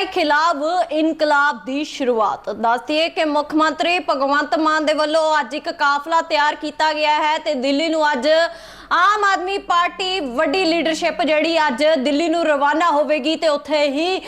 ਤਾਨਾਸ਼ਾਹੀ ਖਿਲਾਫ ਇਨਕਲਾਬ ਦੀ ਸ਼ੁਰੂਆਤ। ਦੱਸਦੀਏ ਕਿ ਮੁੱਖ ਮੰਤਰੀ ਭਗਵੰਤ ਮਾਨ ਦੇ ਵੱਲੋਂ ਅੱਜ ਇੱਕ ਕਾਫਲਾ ਤਿਆਰ ਕੀਤਾ ਗਿਆ ਹੈ ਤੇ ਦਿੱਲੀ ਨੂੰ ਅੱਜ ਆਮ ਆਦਮੀ ਪਾਰਟੀ ਵੱਡੀ ਲੀਡਰਸ਼ਿਪ ਜਿਹੜੀ ਅੱਜ ਦਿੱਲੀ ਨੂੰ ਰਵਾਨਾ ਹੋਵੇਗੀ ਤੇ ਉੱਥੇ ਹੀ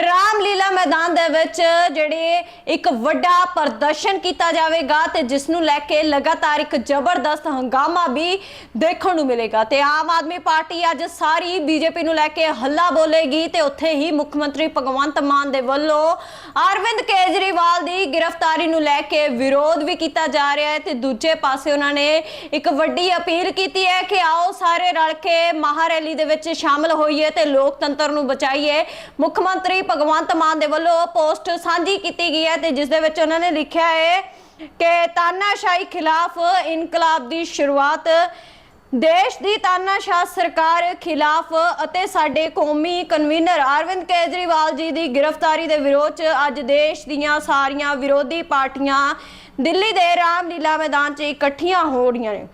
ਰਾਮਲੀਲਾ ਮੈਦਾਨ ਦੇ ਵਿੱਚ ਜਿਹੜੇ ਇੱਕ ਵੱਡਾ ਪ੍ਰਦਰਸ਼ਨ ਕੀਤਾ ਜਾਵੇਗਾ ਤੇ ਜਿਸ ਨੂੰ ਲੈ ਕੇ ਲਗਾਤਾਰ ਇੱਕ ਜ਼ਬਰਦਸਤ ਹੰਗਾਮਾ ਵੀ ਦੇਖਣ ਨੂੰ ਮਿਲੇਗਾ। ਤੇ ਆਮ ਆਦਮੀ ਪਾਰਟੀ ਅੱਜ ਸਾਰੀ ਬੀਜੇਪੀ ਨੂੰ ਲੈ ਕੇ ਹੱਲਾ ਬੋਲੇਗੀ ਤੇ ਉੱਥੇ ਹੀ ਮੁੱਖ ਮੰਤਰੀ ਭਗਵੰਤ ਮਾਨ ਦੇ ਵੱਲੋਂ ਅਰਵਿੰਦ ਕੇਜਰੀਵਾਲ ਦੀ ਗ੍ਰਿਫਤਾਰੀ ਨੂੰ ਲੈ ਕੇ ਵਿਰੋਧ ਵੀ ਕੀਤਾ ਜਾ ਰਿਹਾ ਹੈ ਤੇ ਦੂਜੇ ਪਾਸੇ ਉਹਨਾਂ ਨੇ ਇੱਕ ਵੱਡੀ ਅਪੀਲ ਕੀਤੀ ਹੈ ਕਿ ਆਓ ਸਾਰੇ ਰਲ ਕੇ ਮਹਾਰੈਲੀ ਦੇ ਵਿੱਚ ਸ਼ਾਮਲ ਹੋਈਏ ਤੇ ਲੋਕਤੰਤਰ ਨੂੰ ਬਚਾਈਏ। ਮੁੱਖ ਮੰਤਰੀ ਭਗਵੰਤ ਮਾਨ ਦੇ ਵੱਲੋਂ ਪੋਸਟ ਸਾਂਝੀ ਕੀਤੀ ਗਈ ਹੈ ਤੇ ਜਿਸ ਦੇ ਵਿੱਚ ਉਹਨਾਂ ਨੇ ਲਿਖਿਆ ਹੈ ਕਿ ਤਾਨਾਸ਼ਾਹੀ ਖਿਲਾਫ ਇਨਕਲਾਬ ਦੀ ਸ਼ੁਰੂਆਤ, ਦੇਸ਼ ਦੀ ਤਾਨਾਸ਼ਾਹ ਸਰਕਾਰ ਖਿਲਾਫ ਅਤੇ ਸਾਡੇ ਕੌਮੀ ਕਨਵੀਨਰ ਅਰਵਿੰਦ ਕੇਜਰੀਵਾਲ ਜੀ ਦੀ ਗ੍ਰਿਫਤਾਰੀ ਦੇ ਵਿਰੋਧ 'ਚ ਅੱਜ ਦੇਸ਼ ਦੀਆਂ ਸਾਰੀਆਂ ਵਿਰੋਧੀ ਪਾਰਟੀਆਂ ਦਿੱਲੀ ਦੇ ਰਾਮਲੀਲਾ ਮੈਦਾਨ 'ਚ ਇਕੱਠੀਆਂ ਹੋ ਰਹੀਆਂ ਨੇ।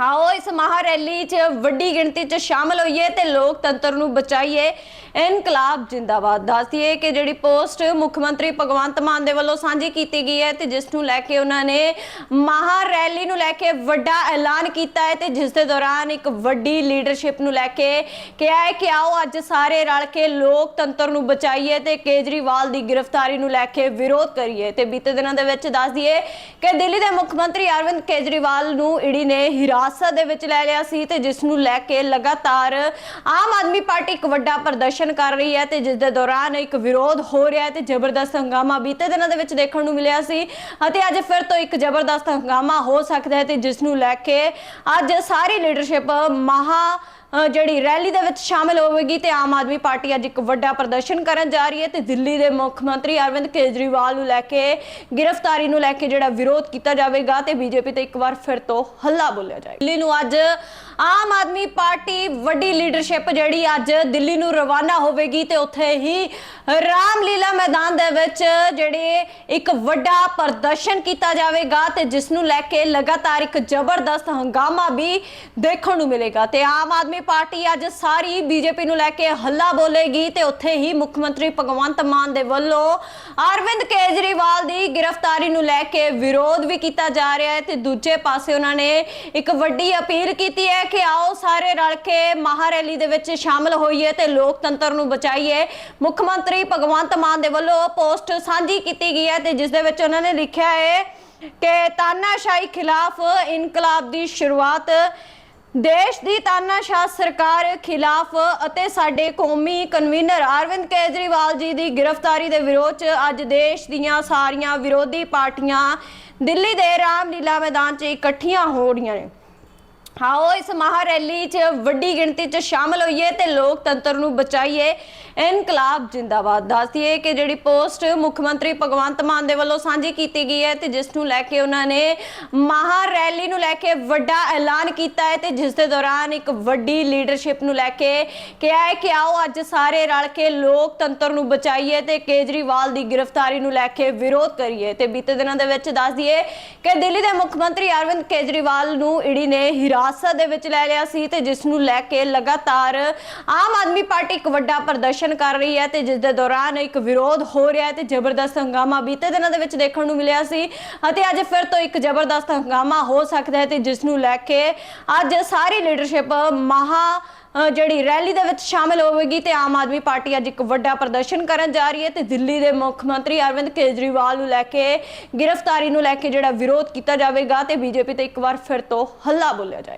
ਆਓ, ਇਸ ਮਹਾਰੈਲੀ 'ਚ ਵੱਡੀ ਗਿਣਤੀ 'ਚ ਸ਼ਾਮਲ ਹੋਈਏ ਤੇ ਲੋਕਤੰਤਰ ਨੂੰ ਬਚਾਈਏ। ਇਨਕਲਾਬ ਜਿੰਦਾਬਾਦ। ਦੱਸਦੀਏ ਕਿ ਜਿਹੜੀ ਪੋਸਟ ਮੁੱਖ ਮੰਤਰੀ ਭਗਵੰਤ ਮਾਨ ਦੇ ਵੱਲੋਂ ਸਾਂਝੀ ਕੀਤੀ ਗਈ ਹੈ ਤੇ ਜਿਸ ਨੂੰ ਲੈ ਕੇ ਉਹਨਾਂ ਨੇ ਮਹਾਰੈਲੀ ਨੂੰ ਲੈ ਕੇ ਵੱਡਾ ਐਲਾਨ ਕੀਤਾ ਹੈ ਤੇ ਜਿਸ ਦੇ ਦੌਰਾਨ ਇੱਕ ਵੱਡੀ ਲੀਡਰਸ਼ਿਪ ਨੂੰ ਲੈ ਕੇ ਕਿਹਾ ਹੈ ਕਿ ਆਓ, ਅੱਜ ਸਾਰੇ ਰਲ ਕੇ ਲੋਕਤੰਤਰ ਨੂੰ ਬਚਾਈਏ ਤੇ ਕੇਜਰੀਵਾਲ ਦੀ ਗ੍ਰਿਫਤਾਰੀ ਨੂੰ ਲੈ ਕੇ ਵਿਰੋਧ ਕਰੀਏ। ਤੇ ਬੀਤੇ ਦਿਨਾਂ ਦੇ ਵਿੱਚ ਦੱਸਦੀਏ ਕਿ ਦਿੱਲੀ ਦੇ ਮੁੱਖ ਮੰਤਰੀ ਅਰਵਿੰਦ ਕੇਜਰੀਵਾਲ ਨੂੰ ਈਡੀ ਨੇ ਹਿਰਾ ਹਿਰਾਸਤ ਦੇ ਵਿੱਚ ਲੈ ਲਿਆ ਸੀ ਤੇ ਜਿਸ ਨੂੰ ਲੈ ਕੇ ਲਗਾਤਾਰ ਆਮ ਆਦਮੀ ਪਾਰਟੀ ਇੱਕ ਵੱਡਾ ਪ੍ਰਦਰਸ਼ਨ ਕਰ ਰਹੀ ਹੈ ਤੇ ਜਿਸ ਦੇ ਦੌਰਾਨ ਇੱਕ ਵਿਰੋਧ ਹੋ ਰਿਹਾ ਹੈ ਤੇ ਜ਼ਬਰਦਸਤ ਹੰਗਾਮਾ ਬੀਤੇ ਦਿਨਾਂ ਦੇ ਵਿੱਚ ਦੇਖਣ ਨੂੰ ਮਿਲਿਆ ਸੀ ਅਤੇ ਅੱਜ ਫਿਰ ਤੋਂ ਇੱਕ ਜ਼ਬਰਦਸਤ ਹੰਗਾਮਾ ਹੋ ਸਕਦਾ ਹੈ ਤੇ ਜਿਸ ਨੂੰ ਲੈ ਕੇ ਅੱਜ ਸਾਰੀ ਲੀਡਰਸ਼ਿਪ ਮਹਾ ਜਿਹੜੀ ਰੈਲੀ ਦੇ ਵਿੱਚ ਸ਼ਾਮਿਲ ਹੋਵੇਗੀ ਤੇ ਆਮ ਆਦਮੀ ਪਾਰਟੀ ਅੱਜ ਇੱਕ ਵੱਡਾ ਪ੍ਰਦਰਸ਼ਨ ਕਰਨ ਜਾ ਰਹੀ ਹੈ ਤੇ ਦਿੱਲੀ ਦੇ ਮੁੱਖ ਮੰਤਰੀ ਅਰਵਿੰਦ ਕੇਜਰੀਵਾਲ ਨੂੰ ਲੈ ਕੇ, ਗ੍ਰਿਫਤਾਰੀ ਨੂੰ ਲੈ ਕੇ ਜਿਹੜਾ ਵਿਰੋਧ ਕੀਤਾ ਜਾਵੇਗਾ ਤੇ ਬੀਜੇਪੀ ਤੇ ਇੱਕ ਵਾਰ ਫਿਰ ਤੋਂ ਹੱਲਾ ਬੋਲਿਆ ਜਾਏਗਾ। ਦਿੱਲੀ ਨੂੰ ਅੱਜ ਆਮ ਆਦਮੀ ਪਾਰਟੀ ਵੱਡੀ ਲੀਡਰਸ਼ਿਪ ਜਿਹੜੀ ਅੱਜ ਦਿੱਲੀ ਨੂੰ ਰਵਾਨਾ ਹੋਵੇਗੀ ਤੇ ਉੱਥੇ ਹੀ ਰਾਮਲੀਲਾ ਮੈਦਾਨ ਦੇ ਵਿੱਚ ਜਿਹੜੇ ਇੱਕ ਵੱਡਾ ਪ੍ਰਦਰਸ਼ਨ ਕੀਤਾ ਜਾਵੇਗਾ ਤੇ ਜਿਸ ਨੂੰ ਲੈ ਕੇ ਲਗਾਤਾਰ ਇੱਕ ਜ਼ਬਰਦਸਤ ਹੰਗਾਮਾ ਵੀ ਦੇਖਣ ਨੂੰ ਮਿਲੇਗਾ ਤੇ ਆਮ ਆਦਮੀ ਪਾਰਟੀ ਅੱਜ ਸਾਰੀ ਬੀਜੇਪੀ ਨੂੰ ਲੈ ਕੇ ਹੱਲਾ ਬੋਲੇਗੀ ਤੇ ਉੱਥੇ ਹੀ ਮੁੱਖ ਮੰਤਰੀ ਭਗਵੰਤ ਮਾਨ ਦੇ ਵੱਲੋਂ ਅਰਵਿੰਦ ਕੇਜਰੀਵਾਲ ਦੀ ਗ੍ਰਿਫਤਾਰੀ ਨੂੰ ਲੈ ਕੇ ਵਿਰੋਧ ਵੀ ਕੀਤਾ ਜਾ ਰਿਹਾ ਹੈ ਤੇ ਦੂਜੇ ਪਾਸੇ ਉਹਨਾਂ ਨੇ ਇੱਕ ਵੱਡੀ ਅਪੀਲ ਕੀਤੀ ਹੈ ਕਿ ਆਓ ਸਾਰੇ ਰਲ ਕੇ ਮਹਾਰੈਲੀ ਦੇ ਵਿੱਚ ਸ਼ਾਮਲ ਹੋਈਏ ਤੇ ਲੋਕਤੰਤਰ ਨੂੰ ਬਚਾਈਏ। ਮੁੱਖ ਮੰਤਰੀ ਭਗਵੰਤ ਮਾਨ ਦੇ ਵੱਲੋਂ ਪੋਸਟ ਸਾਂਝੀ ਕੀਤੀ ਗਈ ਹੈ ਤੇ ਜਿਸ ਦੇ ਵਿੱਚ ਉਹਨਾਂ ਨੇ ਲਿਖਿਆ ਹੈ ਕਿ ਤਾਨਾਸ਼ਾਹੀ ਖਿਲਾਫ ਇਨਕਲਾਬ ਦੀ ਸ਼ੁਰੂਆਤ ਦੇਸ਼ ਦੀ ਤਾਨਾਸ਼ਾਹ ਸਰਕਾਰ ਖਿਲਾਫ ਅਤੇ ਸਾਡੇ ਕੌਮੀ ਕਨਵੀਨਰ ਅਰਵਿੰਦ ਕੇਜਰੀਵਾਲ ਜੀ ਦੀ ਗ੍ਰਿਫਤਾਰੀ ਦੇ ਵਿਰੋਧ 'ਚ ਅੱਜ ਦੇਸ਼ ਦੀਆਂ ਸਾਰੀਆਂ ਵਿਰੋਧੀ ਪਾਰਟੀਆਂ ਦਿੱਲੀ ਦੇ ਰਾਮਲੀਲਾ ਮੈਦਾਨ 'ਚ ਇਕੱਠੀਆਂ ਹੋ ਰਹੀਆਂ ਨੇ। ਆਓ ਇਸ ਮਹਾਰੈਲੀ 'ਚ ਵੱਡੀ ਗਿਣਤੀ 'ਚ ਸ਼ਾਮਲ ਹੋਈਏ ਤੇ ਲੋਕਤੰਤਰ ਨੂੰ ਬਚਾਈਏ। ਇਨਕਲਾਬ ਜਿੰਦਾਬਾਦ। ਦੱਸਦੀਏ ਕਿ ਜਿਹੜੀ ਪੋਸਟ ਮੁੱਖ ਮੰਤਰੀ ਭਗਵੰਤ ਮਾਨ ਦੇ ਵੱਲੋਂ ਸਾਂਝੀ ਕੀਤੀ ਗਈ ਹੈ ਤੇ ਜਿਸ ਨੂੰ ਲੈ ਕੇ ਉਹਨਾਂ ਨੇ ਮਹਾਰੈਲੀ ਨੂੰ ਲੈ ਕੇ ਵੱਡਾ ਐਲਾਨ ਕੀਤਾ ਹੈ ਤੇ ਜਿਸ ਦੇ ਦੌਰਾਨ ਇੱਕ ਵੱਡੀ ਲੀਡਰਸ਼ਿਪ ਨੂੰ ਲੈ ਕੇ ਕਿਹਾ ਹੈ ਕਿ ਆਓ ਅੱਜ ਸਾਰੇ ਰਲ ਕੇ ਲੋਕਤੰਤਰ ਨੂੰ ਬਚਾਈਏ ਤੇ ਕੇਜਰੀਵਾਲ ਦੀ ਗ੍ਰਿਫਤਾਰੀ ਨੂੰ ਲੈ ਕੇ ਵਿਰੋਧ ਕਰੀਏ। ਤੇ ਬੀਤੇ ਦਿਨਾਂ ਦੇ ਵਿੱਚ ਦੱਸਦੀਏ ਕਿ ਦਿੱਲੀ ਦੇ ਮੁੱਖ ਮੰਤਰੀ ਅਰਵਿੰਦ ਕੇਜਰੀਵਾਲ ਨੂੰ ਈਡੀ ਨੇ ਹਿਰਾ ਹਿਰਾਸਤ ਦੇ ਵਿੱਚ ਲੈ ਲਿਆ ਸੀ ਤੇ ਜਿਸ ਨੂੰ ਲੈ ਕੇ ਲਗਾਤਾਰ ਆਮ ਆਦਮੀ ਪਾਰਟੀ ਇੱਕ ਵੱਡਾ ਪ੍ਰਦਰਸ਼ਨ ਕਰ ਰਹੀ ਹੈ ਤੇ ਜਿਸ ਦੇ ਦੌਰਾਨ ਇੱਕ ਵਿਰੋਧ ਹੋ ਰਿਹਾ ਹੈ ਤੇ ਜ਼ਬਰਦਸਤ ਹੰਗਾਮਾ ਬੀਤੇ ਦਿਨਾਂ ਦੇ ਵਿੱਚ ਦੇਖਣ ਨੂੰ ਮਿਲਿਆ ਸੀ ਅਤੇ ਅੱਜ ਫਿਰ ਤੋਂ ਇੱਕ ਜ਼ਬਰਦਸਤ ਹੰਗਾਮਾ ਹੋ ਸਕਦਾ ਹੈ ਤੇ ਜਿਸ ਨੂੰ ਲੈ ਕੇ ਅੱਜ ਸਾਰੀ ਲੀਡਰਸ਼ਿਪ ਮਹਾ ਜਿਹੜੀ ਰੈਲੀ ਦੇ ਵਿੱਚ ਸ਼ਾਮਿਲ ਹੋਵੇਗੀ ਤੇ ਆਮ ਆਦਮੀ ਪਾਰਟੀ ਅੱਜ ਇੱਕ ਵੱਡਾ ਪ੍ਰਦਰਸ਼ਨ ਕਰਨ ਜਾ ਰਹੀ ਹੈ ਤੇ ਦਿੱਲੀ ਦੇ ਮੁੱਖ ਮੰਤਰੀ ਅਰਵਿੰਦ ਕੇਜਰੀਵਾਲ ਨੂੰ ਲੈ ਕੇ, ਗ੍ਰਿਫਤਾਰੀ ਨੂੰ ਲੈ ਕੇ ਜਿਹੜਾ ਵਿਰੋਧ ਕੀਤਾ ਜਾਵੇਗਾ ਤੇ ਬੀਜੇਪੀ ਤੇ ਇੱਕ ਵਾਰ ਫਿਰ ਤੋਂ ਹੱਲਾ ਬੋਲਿਆ ਜਾਏਗਾ